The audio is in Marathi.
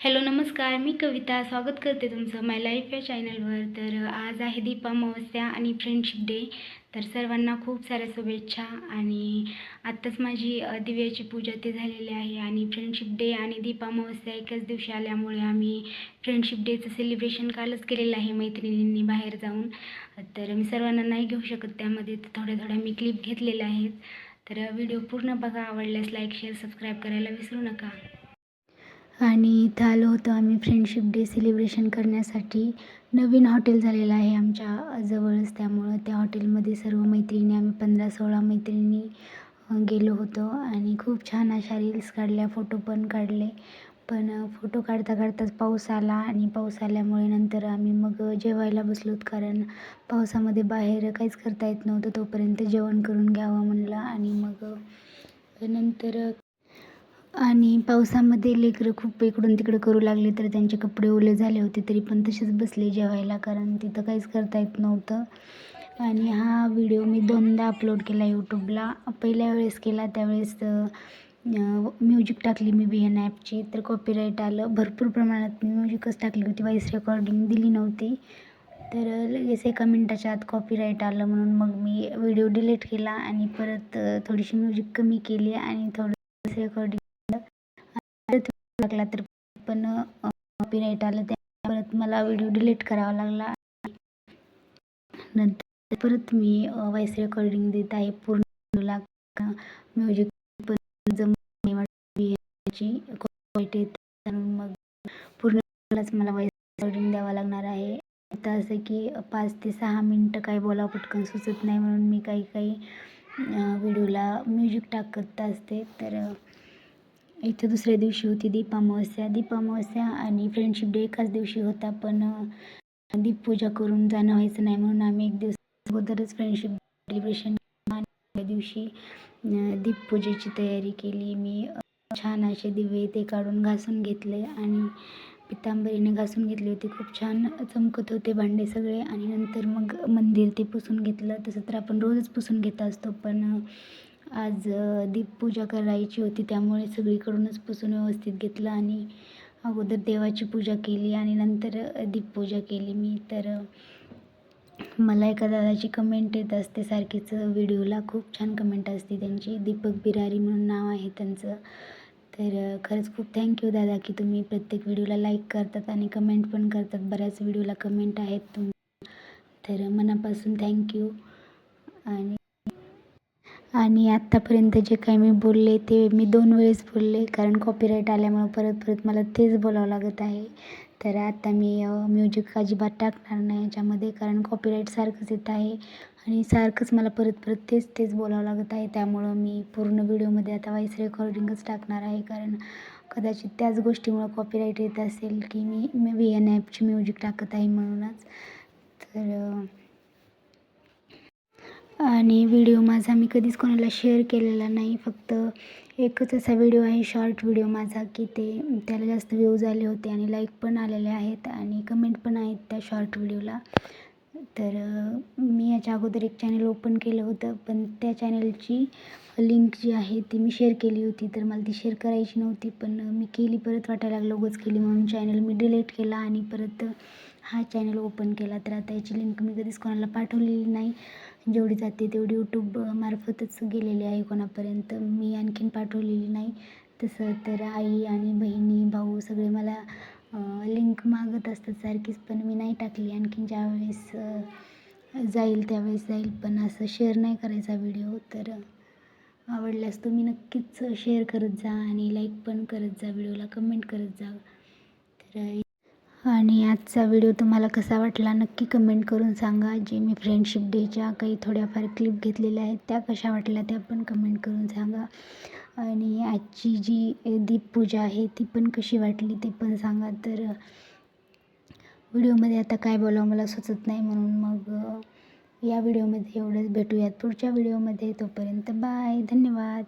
हॅलो नमस्कार. मी कविता. स्वागत करते तुमचं माय लाईफ या चॅनलवर तर आज आहे दीपा अमावस्या आणि फ्रेंडशिप डे तर सर्वांना खूप साऱ्या शुभेच्छा आणि आत्ताच माझी दिव्याची पूजा ते झालेली आहे आणि फ्रेंडशिप डे आणि दीपा अमावस्या एकाच दिवशी आल्यामुळे आम्ही फ्रेंडशिप डेचं सेलिब्रेशन कालच केलेलं आहे मैत्रिणींनी बाहेर जाऊन. तर मी सर्वांना नाही घेऊ शकत त्यामध्ये. तर थोड्या थोड्या मी क्लिप घेतलेल्या आहेत. तर व्हिडिओ पूर्ण बघा. आवडल्यास लाईक शेअर सबस्क्राईब करायला विसरू नका. आणि इथं आलो होतो आम्ही फ्रेंडशिप डे सेलिब्रेशन करण्यासाठी. नवीन हॉटेल झालेलं आहे आमच्या जवळच त्यामुळं त्या हॉटेलमध्ये सर्व मैत्रिणी आम्ही पंधरा सोळा मैत्रिणी गेलो होतो. आणि खूप छान अशा रील्स काढल्या फोटो पण काढले. पण फोटो काढता काढताच पाऊस आला आणि पाऊस आल्यामुळे नंतर आम्ही मग जेवायला बसलोत. कारण पावसामध्ये बाहेर काहीच करता येत नव्हतं तोपर्यंत जेवण करून घ्यावं म्हणलं. आणि मग नंतर आणि पावसामध्ये लेकरं खूप इकडून तिकडं करू लागले तर त्यांचे कपडे ओले झाले होते तरी पण तसेच बसले जेवायला कारण तिथं काहीच करता येत नव्हतं. आणि हा व्हिडिओ मी दोनदा अपलोड केला यूट्यूबला. पहिल्या वेळेस केला त्यावेळेस म्युझिक टाकली मी बी एन ॲपची तर कॉपीराईट आलं. भरपूर प्रमाणात मी म्युझिकच टाकली होती व्हॉईस रेकॉर्डिंग दिली नव्हती. तर लगेच एका मिनटाच्या आत कॉपीराईट आलं म्हणून मग मी व्हिडिओ डिलीट केला आणि परत थोडीशी म्युझिक कमी केली आणि थोडं रेकॉर्डिंग लागला तर पण कॉपीराईट आलं त्या परत मला व्हिडिओ डिलीट करावा लागला. नंतर परत मी व्हॉईस रेकॉर्डिंग देत आहे पूर्ण म्युझिक पण जमची क्वालिटी मग पूर्णच मला व्हॉईस रेकॉर्डिंग द्यावा लागणार आहे. आता असं की पाच ते सहा मिनटं काही बोला पटकन सुचत नाही म्हणून मी काही काही व्हिडिओला म्युझिक टाकत असते. तर इथं दुसऱ्या दिवशी होती दीप अमावस्या दीप अमावस्या आणि फ्रेंडशिप डे एकाच दिवशी होता पण दीपपूजा करून जाणं व्हायचं नाही म्हणून आम्ही एक दिवस अगोदरच फ्रेंडशिप सेलिब्रेशन त्या दिवशी दीपपूजेची तयारी केली. मी छान असे दिवे ते काढून घासून घेतले आणि पितांबरीने घासून घेतले होते. खूप छान चमकत होते भांडे सगळे आणि नंतर मग मंदिर ते पुसून घेतलं. तसं तर आपण रोजच पुसून घेत असतो पण आज दीपपूजा करायची होती त्यामुळे सगळीकडूनच पुसून व्यवस्थित घेतलं आणि अगोदर देवाची पूजा केली आणि नंतर दीपपूजा केली मी. तर मला एका दादाची कमेंट येत असते सारखीच व्हिडिओला. खूप छान कमेंट असते त्यांची. दीपक बिरारी म्हणून नाव आहे त्यांचं. तर खरंच खूप थँक्यू दादा की तुम्ही प्रत्येक व्हिडिओला लाईक करतात आणि कमेंट पण करतात. बऱ्याच व्हिडिओला कमेंट आहेत तुम तर मनापासून थँक्यू आणि आणि आत्तापर्यंत जे काही मी बोलले ते मी दोन वेळेस बोलले कारण कॉपीराईट आल्यामुळं परत परत मला तेच बोलावं लागत आहे. तर आता मी म्युझिक अजिबात टाकणार नाही याच्यामध्ये कारण कॉपीराईट सारखंच येत आहे. आणि सारखंच मला परत परत तेच तेच बोलावं लागत आहे. त्यामुळं मी पूर्ण व्हिडिओमध्ये आता व्हॉईस रेकॉर्डिंगच टाकणार आहे. कारण कदाचित त्याच गोष्टीमुळं कॉपीराईट येत असेल की मी मी व्ही एन ॲपची म्युझिक टाकत आहे म्हणूनच. तर आणि व्हिडिओ माझा मी कधीच कोणाला शेअर केलेला नाही. फक्त एकच असा व्हिडिओ आहे शॉर्ट व्हिडिओ माझा की ते त्याला जास्त व्ह्यूज आले होते आणि लाईक पण आलेले आहेत आणि कमेंट पण आहेत त्या शॉर्ट व्हिडिओला तर मी याच्या अगोदर एक चॅनल ओपन केलं होतं पण त्या चॅनलची लिंक जी आहे ती मी शेअर केली होती तर मला ती शेअर करायची नव्हती पण मी केली परत वाटायला लागलं उगाच केली म्हणून चॅनल मी डिलीट केला आणि परत हा चॅनल ओपन केला तर आता याची लिंक मी कधीच कोणाला पाठवलेली नाही. जेवढी जाते तेवढी यूट्यूब मार्फतच गेलेली आहे कोणापर्यंत. मी आणखीन पाठवलेली नाही. तसं तर आई आणि बहिणी भाऊ सगळे मला लिंक मागत असतात सारखीच पण मी नाही टाकली. आणखीन ज्यावेळेस जाईल त्यावेळेस जाईल पण असं शेअर नाही करायचा व्हिडिओ तर आवडल्यास तुम्ही नक्कीच शेअर करत जा आणि लाईक पण करत जा व्हिडिओला कमेंट करत जा. तर आणि आजचा व्हिडिओ तुम्हाला कसा वाटला नक्की कमेंट करून सांगा. जे मी फ्रेंडशिप डेच्या काही थोड्याफार क्लिप घेतलेल्या आहेत त्या कशा वाटल्या त्या पण कमेंट करून सांगा. आणि आजची जी दीपपूजा आहे ती पण कशी वाटली ते पण सांगा. तर व्हिडिओमध्ये आता काय बोलावं मला सुचत नाही म्हणून मग या व्हिडिओमध्ये एवढंच भेटूयात. पुढच्या व्हिडिओमध्ये तोपर्यंत बाय. धन्यवाद.